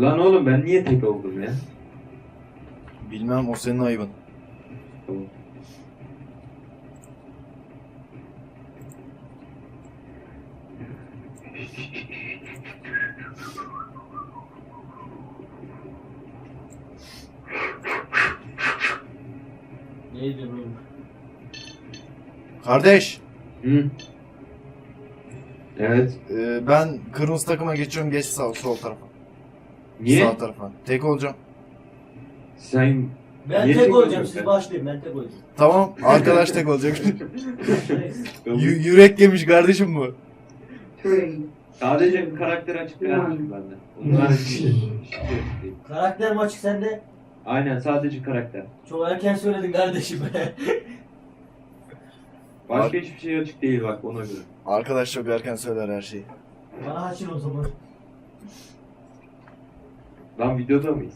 Lan oğlum ben niye tek oldum ya? Bilmem o senin ayıbın. Tamam. Neydi bu? Kardeş Hı. Evet. e, ben kırmızı takıma geçiyorum geç sağ sol tarafa. Niye? Sağ tarafa. Tek olacağım. Sen Ben Niye tek tek olacağım siz sen? başlayın ben tek olacağım. Tamam arkadaş tek olacak. Neyse. Y- yürek yemiş kardeşim bu. sadece karakter açık vermişim bende. Onlar hiçbir şey değil. Karakter mi açık sende? Aynen sadece karakter. Çok erken söyledin kardeşim. Başka hiçbir şey açık değil bak ona göre. Arkadaş çok erken söyler her şeyi. Bana açın o zaman. Lan videoda mıyız?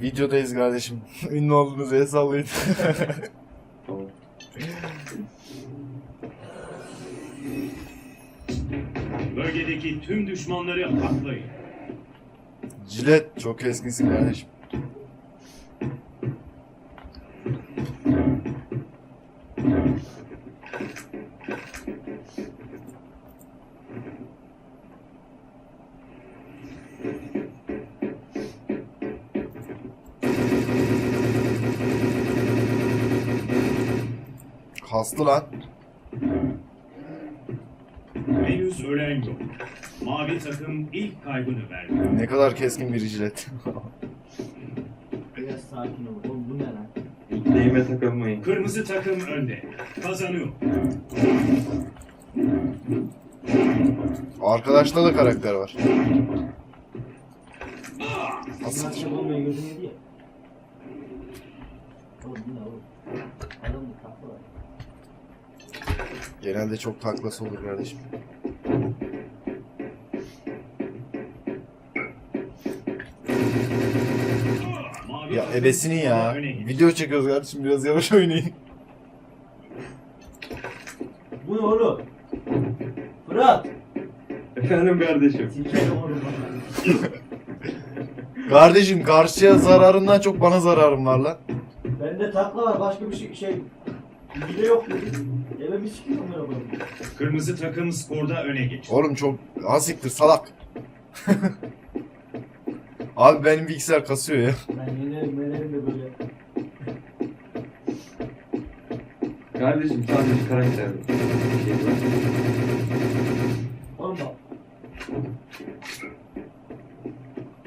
Videodayız kardeşim. Ünlü olduğunuz el sallayın. Tamam. Bölgedeki tüm düşmanları haklayın. Cilet çok keskinsin kardeşim. Kastı lan. Henüz ölen yok. Mavi takım ilk kaybını verdi. Ne kadar keskin bir cilet. Biraz sakin ol. Oğlum bu ne lan? İlkleğime takılmayın. Kırmızı takım önde. Kazanıyor. Arkadaşta da karakter var. Nasıl? Maç yapılmayı gözüm yedi ya. Oğlum bu ne oğlum? Adam? Genelde çok taklası olur kardeşim. Ya ebesini ya. Video çekiyoruz kardeşim biraz yavaş oynayın. Bu ne oğlum? Fırat! Efendim kardeşim. Sikerim oğlum bana. Kardeşim karşıya zararından çok bana zararım var lan. Bende takla var başka bir şey şey. De yok dedi. Eve bir sikiyorum ben oğlum. Kırmızı takım skorda öne geçti. Oğlum çok asiktir salak. Abi benim bilgisayar kasıyor ya. Ben yenerim yenerim de böyle. Kardeşim sadece karakter. Şey var. Oğlum bak.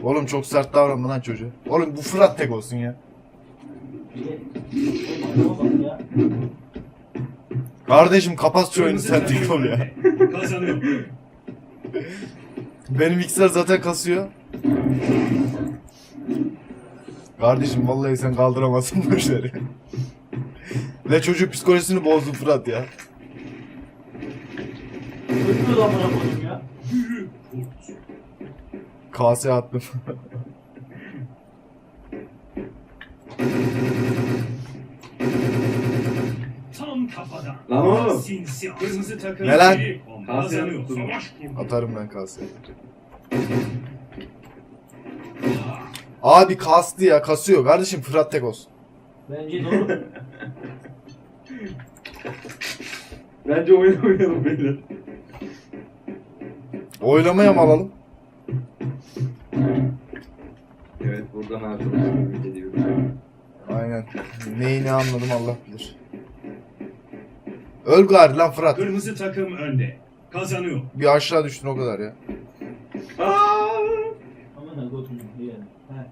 Oğlum çok sert davranma lan çocuğa. Oğlum bu Fırat tek olsun ya. Oğlum bak ya. Kardeşim kapat şu oyunu sen tek ol ya. Kazanıyor. Benim bilgisayar zaten kasıyor. Kardeşim vallahi sen kaldıramazsın bu işleri. Ve çocuk psikolojisini bozdu Fırat ya. Öpüyor lan bana ya. Kase attım. Tam kafadan. Lan oğlum. Sinsi kırmızı takım Ne lan? Savaş kurdu. Atarım ben kaseye. Abi kastı ya kasıyor. Kardeşim Fırat tek olsun. Bence doğru. Bence oynamayalım beyler. Oylamaya mı alalım? Evet buradan ümit ediyorum. Aynen. Neyi ne anladım Allah bilir. Öl gari lan Fırat. Kırmızı takım önde. Kazanıyor. Bir aşağı düştün o kadar ya. Aa! Aman ha götürdüm yani. He.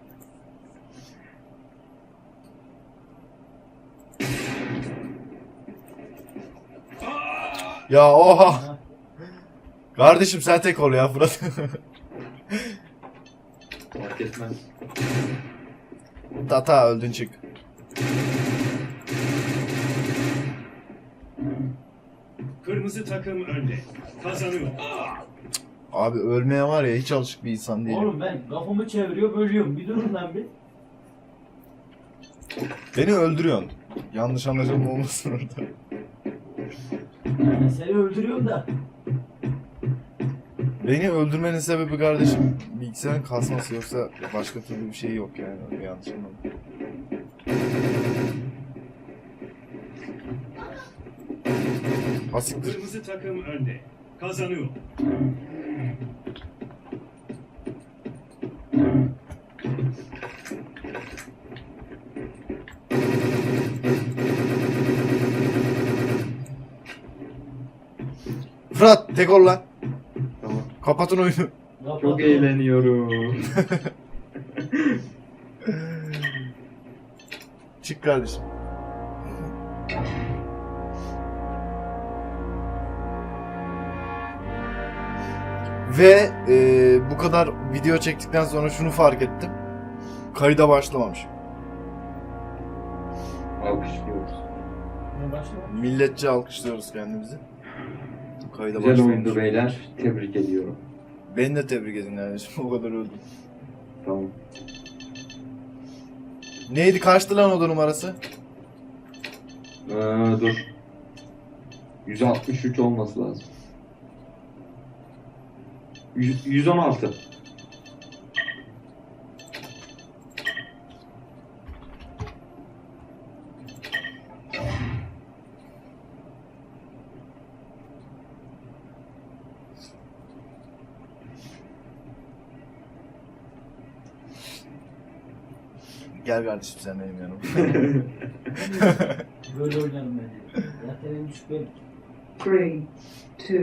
Ya oha. Ha. Kardeşim sen tek ol ya Fırat. Fark etmez. Tata öldün çık. Kırmızı takım önde. Kazanıyor. Abi ölmeye var ya hiç alışık bir insan değilim. Oğlum ben kafamı çeviriyor bölüyorum. Bir durun lan bir. Beni öldürüyorsun. Yanlış anlaşılma olmasın orada. Ben seni öldürüyorum da. Beni öldürmenin sebebi kardeşim bilgisayarın kasması yoksa başka türlü bir şey yok yani. Öyle yanlış anlamadım. Asiktir. Kırmızı takım önde. Kazanıyor. Fırat tek ol lan. Tamam. Kapatın oyunu. Çok eğleniyorum. Çık kardeşim. Ve e, bu kadar video çektikten sonra şunu fark ettim. Kayıda başlamamış. Alkışlıyoruz. Ne başlıyor? Milletçe alkışlıyoruz kendimizi. Kayıda Güzel başlamamış. oyundu beyler. Tebrik ediyorum. Beni de tebrik edin kardeşim. O kadar öldüm. Tamam. Neydi kaçtı lan oda numarası? Ee, dur. 163 olması lazım. 100, 116. Gel kardeşim sen benim yanıma. Böyle oynarım ben. Zaten en düşük benim. 3, 2,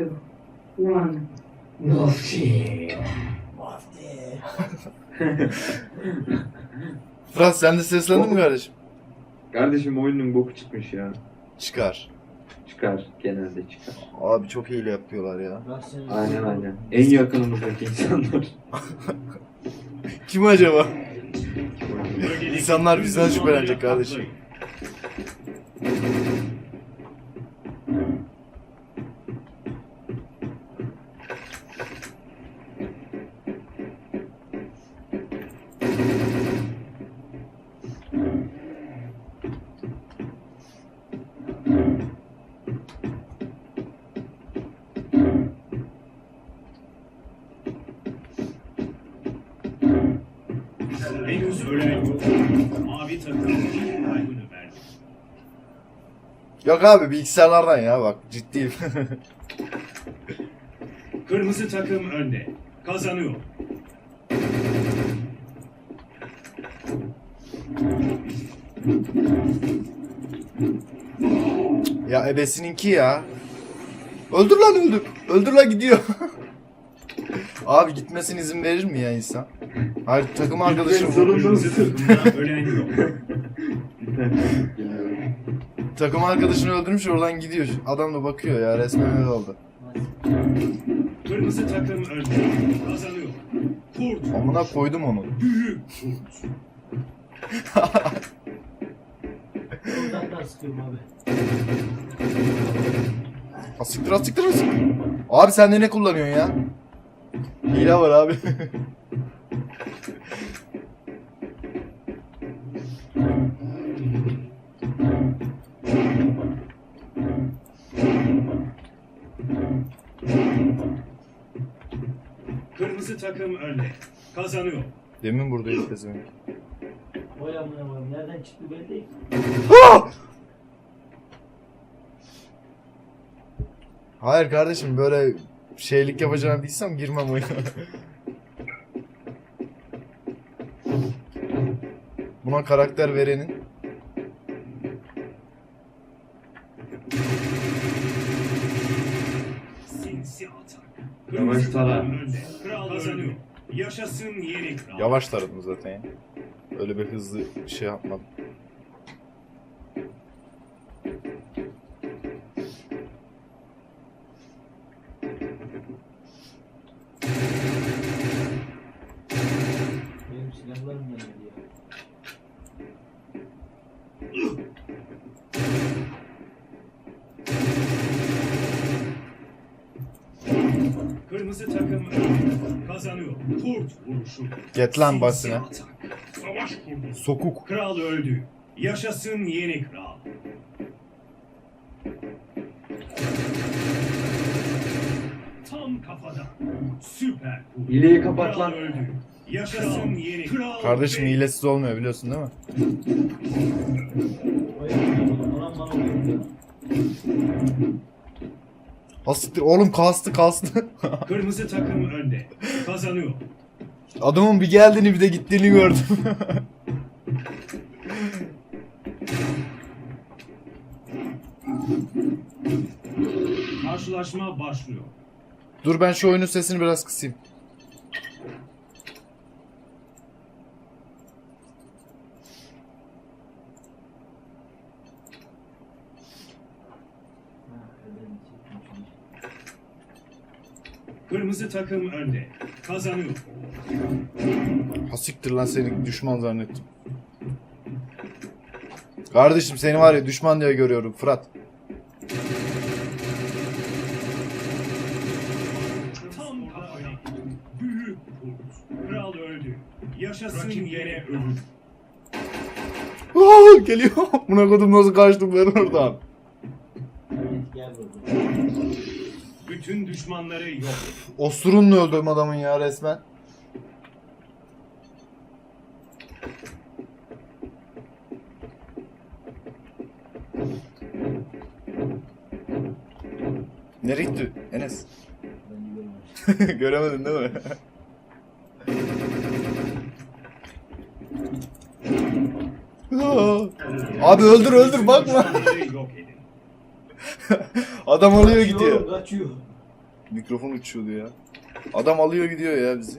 1. Mufti. Mufti. Fırat sen de seslendin mi kardeşim? Kardeşim oyunun boku çıkmış ya. Çıkar. Çıkar. Genelde çıkar. Abi çok hile yapıyorlar ya. Aynen aynen. En yakınımızdaki insanlar. Kim acaba? İnsanlar bizden şüphelenecek kardeşim. Ölen yok. Mavi takım ilk kaybını verdi. Yok abi bilgisayarlardan ya bak ciddiyim. Kırmızı takım önde. Kazanıyor. ya ebesininki ya. Öldür lan öldür. Öldür lan gidiyor. abi gitmesine izin verir mi ya insan? Hayır takım arkadaşım Gitmek zorunda Kırmızı takımda ölen yok. Takım arkadaşını öldürmüş oradan gidiyor. Adam da bakıyor ya resmen öyle oldu. Kırmızı takım önde. Kazanıyor. Kurt. Amına koydum onu. Büyük kurt. Uzaktan sıkıyorum abi. Asiktir asiktir asiktir. Abi sen de ne kullanıyorsun ya? Hile var abi. Kırmızı takım önde. Kazanıyor. Demin buradaydı pezevenk. Vay amına koyayım. Nereden çıktı belli değil. Hayır kardeşim böyle şeylik yapacağını bilsem girmem oyuna. Buna karakter verenin. Yavaş tara. Yaşasın yeni kral. yavaş taradım zaten ya. Öyle bir hızlı şey yapmadım. Benim silahlarım yanıyor ya. Kırmızı takım. Kazanıyor. Kurt vuruşu. Get lan basına. Savaş kurdu. Sokuk. Kral öldü. Yaşasın yeni kral. Tam kafada. Süper. Hileyi kapat lan. Kral öldü. Yaşasın yeni kral. Kardeşim hilesiz olmuyor biliyorsun değil mi? Hasittir oğlum kastı kastı. Kırmızı takım önde. Kazanıyor. Adamın bir geldiğini bir de gittiğini gördüm. Karşılaşma başlıyor. Dur ben şu oyunun sesini biraz kısayım. Kırmızı takım önde. Kazanıyor. Hasiktir lan seni düşman zannettim. Kardeşim seni var ya düşman diye görüyorum Fırat. Tam kafada. Büyük kurt. Kral öldü. Yaşasın yine ölür. Aa, geliyor. Buna kodum nasıl kaçtım ben oradan. Evet gel burada. Bütün düşmanları yok. Osurunla öldüm adamın ya resmen. Nereye gitti Enes? Göremedin değil mi? Abi öldür öldür bakma. Adam alıyor Kaçıyor gidiyor. Kaçıyor. Mikrofon uçuyordu ya. Adam alıyor gidiyor ya bizi.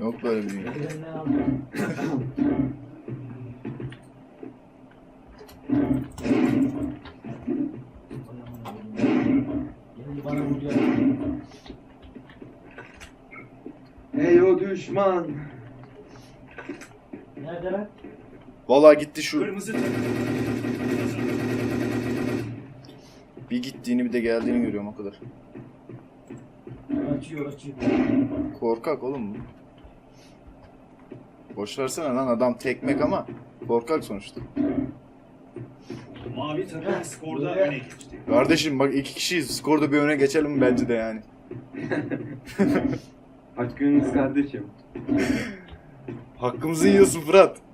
Yok böyle bir vuruyor. Hey o düşman. Nerede lan? Vallahi gitti şu. Kırmızı takım. Kazanıyor. Bir gittiğini bir de geldiğini görüyorum o kadar. Kaçıyor kaçıyor. Korkak oğlum bu. Boş versene lan adam tekmek ama korkak sonuçta. Mavi takım skorda öne geçti. Kardeşim bak iki kişiyiz. Skorda bir öne geçelim bence de yani. Hakkınız kardeşim. Hakkımızı yiyorsun Fırat.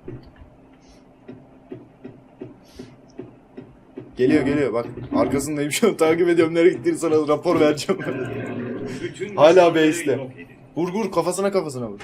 Geliyor geliyor bak. Arkasındayım şu an takip ediyorum. Nereye gittiğini sana rapor vereceğim. Hala edin. vur vur kafasına kafasına vur.